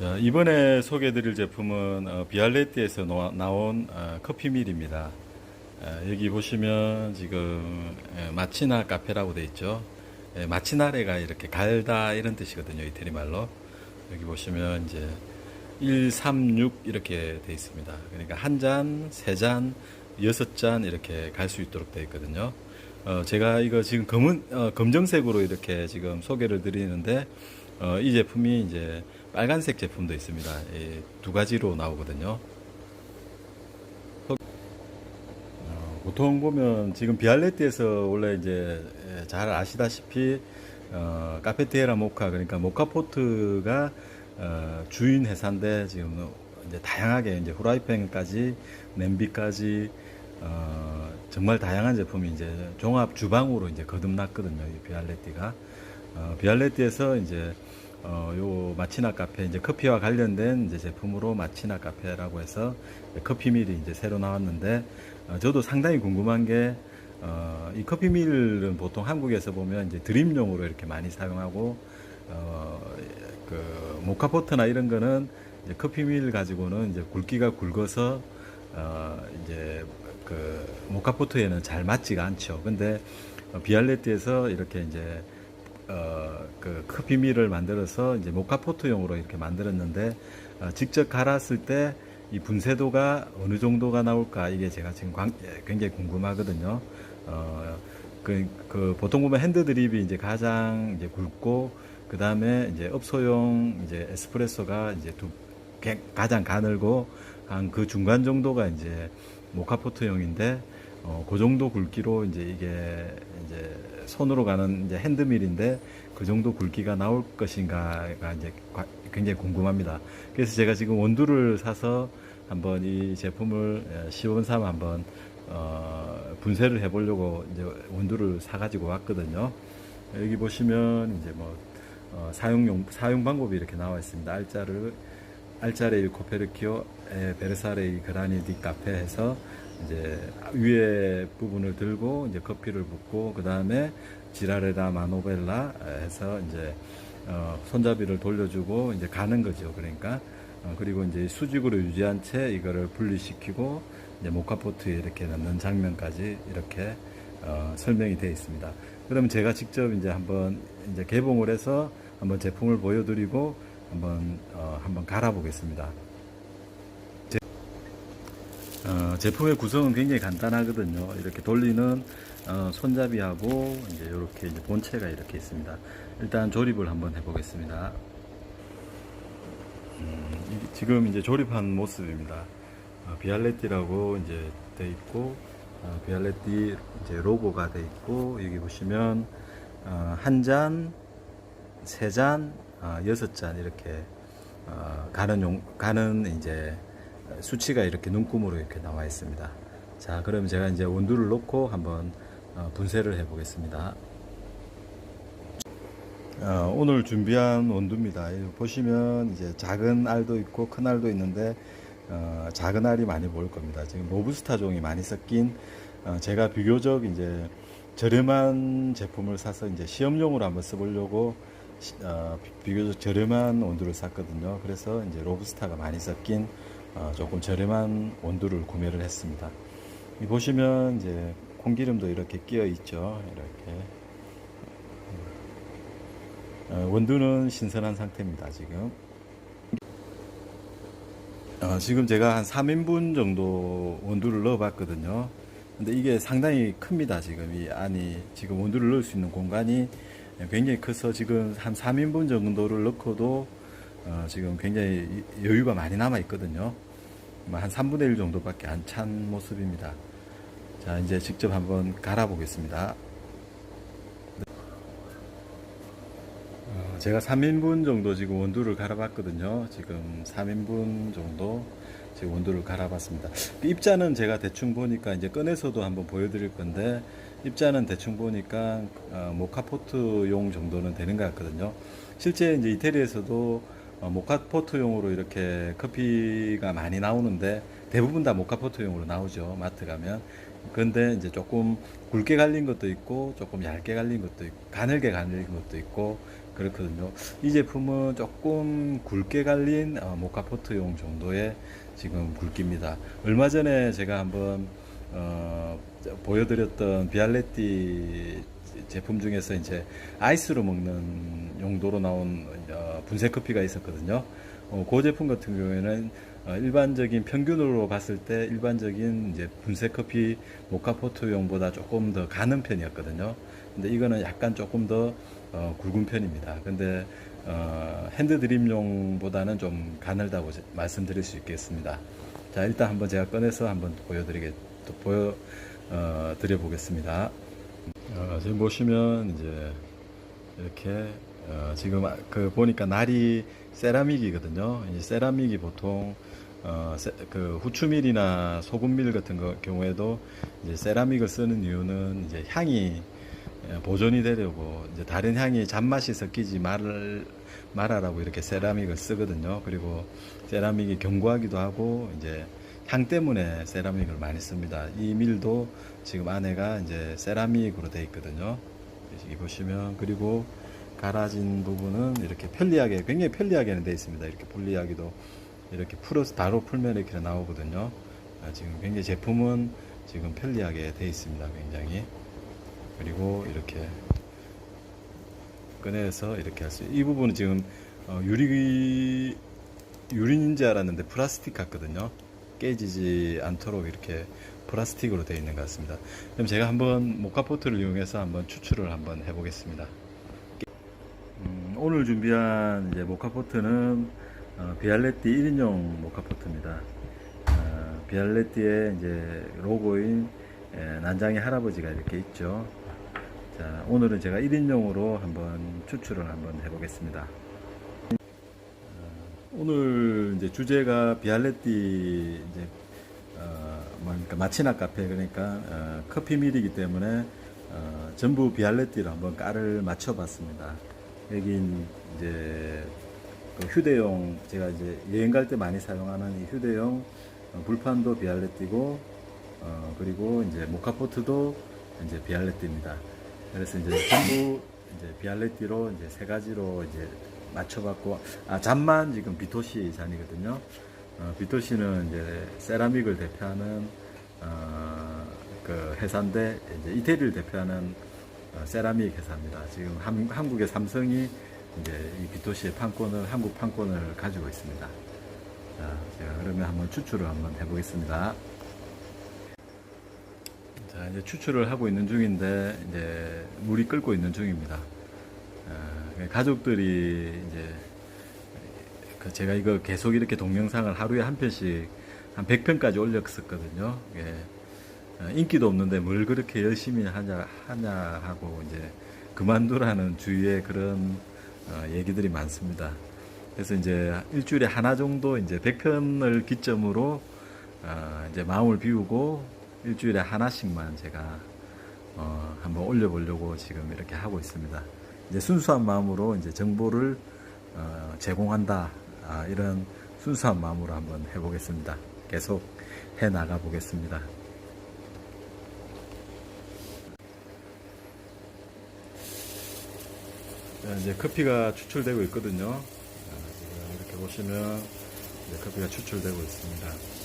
자, 이번에 소개해드릴 제품은 어, 비알레티에서 노- 나온 어, 커피밀입니다. 어, 여기 보시면 지금 예, 마치나 카페라고 돼 있죠. 예, 마치나레가 이렇게 갈다 이런 뜻이거든요. 이태리 말로. 여기 보시면 이제 136 이렇게 돼 있습니다. 그러니까 한 잔, 세 잔, 여섯 잔 이렇게 갈 수 있도록 돼 있거든요. 어, 제가 이거 지금 검은 어, 검정색으로 이렇게 지금 소개를 드리는데 어, 이 제품이 이제 빨간색 제품도 있습니다. 이두 가지로 나오거든요. 어, 보통 보면 지금 비알레티에서 원래 이제 예, 잘 아시다시피 어, 카페테라 모카 그러니까 모카포트가 어, 주인 회사인데 지금 이제 다양하게 이제 후라이팬까지 냄비까지 어, 정말 다양한 제품이 이제 종합 주방으로 이제 거듭났거든요. 이 비알레티가 어, 비알레티에서 이제 어, 요 마치나 카페 이제 커피와 관련된 이제 제품으로 마치나 카페라고 해서 커피밀이 이제 새로 나왔는데 어, 저도 상당히 궁금한 게 어, 이 커피밀은 보통 한국에서 보면 이제 드림용으로 이렇게 많이 사용하고 어, 그 모카포트나 이런 거는 이제 커피밀 가지고는 이제 굵기가 굵어서 어, 이제 그 모카포트에는 잘 맞지가 않죠. 근데 어, 비알레티에서 이렇게 이제 어, 그 커피밀을 만들어서 이제 모카포트용으로 이렇게 만들었는데 어, 직접 갈았을 때 이 분쇄도가 어느 정도가 나올까 이게 제가 지금 광- 예, 굉장히 궁금하거든요. 어, 그, 그 보통 보면 핸드 드립이 이제 가장 이제 굵고 그 다음에 이제 업소용 이제 에스프레소가 이제 두 개- 가장 가늘고 한 그 중간 정도가 이제 모카포트용인데 어, 그 정도 굵기로 이제 이게 손으로 가는 이제 핸드밀인데 그 정도 굵기가 나올 것인가가 이제 과- 굉장히 궁금합니다. 그래서 제가 지금 원두를 사서 한번 이 제품을 예, 시범 삼아 한번 어, 분쇄를 해보려고 이제 원두를 사가지고 왔거든요. 여기 보시면 이제 뭐 어, 사용용 사용 방법이 이렇게 나와 있습니다. 알짜를 알짜레일 코페르키오 에 베르사레이 그라니 디 카페 해서 이제 위에 부분을 들고 이제 커피를 붓고 그 다음에 지라레다 마노벨라 해서 이제 어, 손잡이를 돌려주고 이제 가는 거죠. 그러니까 어, 그리고 이제 수직으로 유지한 채 이거를 분리시키고 이제 모카포트에 이렇게 넣는 장면까지 이렇게 어, 설명이 되어 있습니다. 그러면 제가 직접 이제 한번 이제 개봉을 해서 한번 제품을 보여드리고 한번 어, 한번 갈아 보겠습니다. 제, 어, 제품의 구성은 굉장히 간단하거든요. 이렇게 돌리는 어, 손잡이하고 이제 이렇게 이제 본체가 이렇게 있습니다. 일단 조립을 한번 해 보겠습니다. 음, 이- 지금 이제 조립한 모습입니다. 어, 비알레티라고 이제 돼 있고 어, 비알레티 이제 로고가 돼 있고 여기 보시면 어, 한 잔, 세 잔, 어, 여섯 잔 이렇게 어, 가는 용 가는 이제 수치가 이렇게 눈금으로 이렇게 나와 있습니다. 자, 그럼 제가 이제 원두를 놓고 한번 어, 분쇄를 해 보겠습니다. 어, 오늘 준비한. 여기 보시면 이제 작은 알도 있고 큰 알도 있는데 어, 작은 알이 많이 보일 겁니다. 지금 로부스타 종이 많이 섞인 어, 제가 비교적 이제 저렴한 제품을 사서 이제 시험용으로 한번 써보려고 시- 어, 비- 비교적 저렴한 원두를 샀거든요. 그래서 이제 로부스타가 많이 섞인 어, 조금 저렴한 원두를 구매를 했습니다. 이 보시면 이제 콩기름도 이렇게 끼어 있죠. 이렇게 어, 원두는 신선한 상태입니다, 지금. 어, 지금 제가 한 3인분 정도 원두를 넣어 봤거든요. 근데 이게 상당히 큽니다, 지금. 이 안이, 지금 원두를 넣을 수 있는 공간이 굉장히 커서 지금 한 3인분 정도를 넣고도 어, 지금 굉장히 이- 여유가 많이 남아 있거든요. 뭐한 3분의 1 정도밖에 안 찬 모습입니다. 자, 이제 직접 한번 갈아 보겠습니다. 어, 제가 3인분 정도 지금 원두를 갈아봤거든요. 지금 3인분 정도 지금 원두를 갈아봤습니다. 그 입자는 제가 대충 보니까 이제 꺼내서도 한번 보여드릴 건데 입자는 대충 보니까 어, 모카포트용 정도는 되는 것 같거든요. 실제 이제 이태리에서도 어, 모카포트용으로 이렇게 커피가 많이 나오는데 대부분 다 모카포트용으로 나오죠. 마트 가면. 그런데 이제 조금 굵게 갈린 것도 있고 조금 얇게 갈린 것도 있고 가늘게 갈린 것도 있고 그렇거든요. 이 제품은 조금 굵게 갈린 어, 모카포트용 정도의 지금 굵기입니다. 얼마 전에 제가 한번 어, 보여드렸던 비알레티 제품 중에서 이제 아이스로 먹는 용도로 나온 어, 분쇄 커피가 있었거든요. 어, 그 제품 같은 경우에는 어, 일반적인 평균으로 봤을 때 일반적인 이제 분쇄 커피 모카포트용보다 조금 더 가는 편이었거든요. 근데 이거는 약간 조금 더 어, 굵은 편입니다. 근데 어, 핸드드림용보다는 좀 가늘다고 제- 말씀드릴 수 있겠습니다. 자 일단 한번 제가 꺼내서 한번 보여드리게 또 보여 어, 드려 보겠습니다. 어, 지금 보시면 이제 이렇게 어, 지금 아- 그 보니까 날이 세라믹이거든요. 이 세라믹이 보통 어, 세- 그 후추밀이나 소금밀 같은 거, 경우에도 이제 세라믹을 쓰는 이유는 이제 향이 예, 보존이 되려고 이제 다른 향이 잔맛이 섞이지 말 말하라고 이렇게 세라믹을 쓰거든요. 그리고 세라믹이 견고하기도 하고 이제 향 때문에 세라믹을 많이 씁니다. 이 밀도 지금 안에가 이제 세라믹으로 되어 있거든요. 여기 보시면 그리고 갈아진 부분은 이렇게 편리하게 굉장히 편리하게는 되어 있습니다. 이렇게 분리하기도 이렇게 풀어서 바로 풀면 이렇게 나오거든요. 아, 지금 굉장히 제품은 지금 편리하게 되어 있습니다. 굉장히 그리고 이렇게 꺼내서 이렇게 할 수. 이 부분은 지금 어, 유리 유리인 줄 알았는데 플라스틱 같거든요. 깨지지 않도록 이렇게 플라스틱으로 되어 있는 것 같습니다. 그럼 제가 한번 모카포트를 이용해서 한번 추출을 한번 해보겠습니다. 음, 오늘 준비한 이제 모카포트는 어, 비알레티 1인용 모카포트입니다. 어, 비알레티의 이제 로고인 에, 난장의 할아버지가 이렇게 있죠. 자, 오늘은 제가 1인용으로 한번 추출을 한번 해보겠습니다. 어, 오늘 이제 주제가 비알레티 이제 어, 뭐니까 마치나 카페 그러니까 어, 커피 밀이기 때문에 어, 전부 비알레티로 한번 깔을 맞춰봤습니다. 여기 이제 그 휴대용 제가 이제 여행 갈 때 많이 사용하는 이 휴대용 어, 불판도 비알레티고 어, 그리고 이제 모카포트도 이제 비알레티입니다. 그래서 이제 전부 이제 비알레티로 이제 세 가지로 이제 맞춰봤고 아 잔만 지금 비토시 잔이거든요. 어, 비토시는 이제 세라믹을 대표하는 어, 그 회사인데 이제 이태리를 대표하는 어, 세라믹 회사입니다. 지금 한, 한국의 삼성이 이제 이 비토시의 판권을 한국 판권을 가지고 있습니다. 자, 제가 그러면 한번 추출을 한번 해보겠습니다. 자, 이제 추출을 하고 있는 중인데 이제 물이 끓고 있는 중입니다. 어, 가족들이 이제 그 제가 이거 계속 이렇게 동영상을 하루에 한 편씩 한 100편까지 올렸었거든요. 예. 어, 인기도 없는데 뭘 그렇게 열심히 하냐, 하냐 하고 이제 그만두라는 주위에 그런 어, 얘기들이 많습니다. 그래서 이제 일주일에 하나 정도 이제 100편을 기점으로 어, 이제 마음을 비우고 일주일에 하나씩만 제가 어, 한번 올려보려고 지금 이렇게 하고 있습니다. 이제 순수한 마음으로 이제 정보를 어, 제공한다 아, 이런 순수한 마음으로 한번 해보겠습니다. 계속 해 나가 보겠습니다. 자, 이제 커피가 추출되고 있거든요. 아, 이렇게 보시면 커피가 추출되고 있습니다.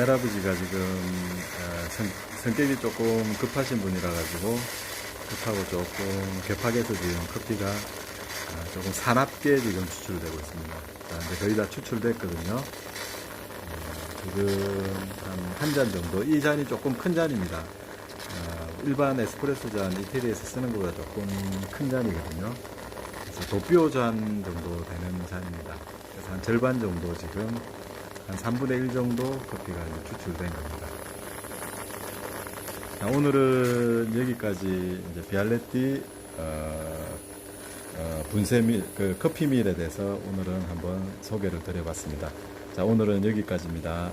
할아버지가 지금 어, 성, 성격이 조금 급하신 분이라 가지고 급하고 조금 격하게서 지금 커피가 어, 조금 사납게 지금 추출되고 있습니다. 자, 이제 거의 다 추출됐거든요. 어, 지금 한 한 잔 정도. 이 잔이 조금 큰 잔입니다. 어, 일반 에스프레소 잔 이태리에서 쓰는 것보다 조금 큰 잔이거든요. 그래서 도피오 잔 정도 되는 잔입니다. 그래서 한 절반 정도 지금 한 3분의 1 정도 커피가 추출된 겁니다. 자, 오늘은 여기까지 이제 비알레티 어, 어, 분쇄밀, 그 커피밀에 대해서 오늘은 한번 소개를 드려봤습니다. 자, 오늘은 여기까지입니다.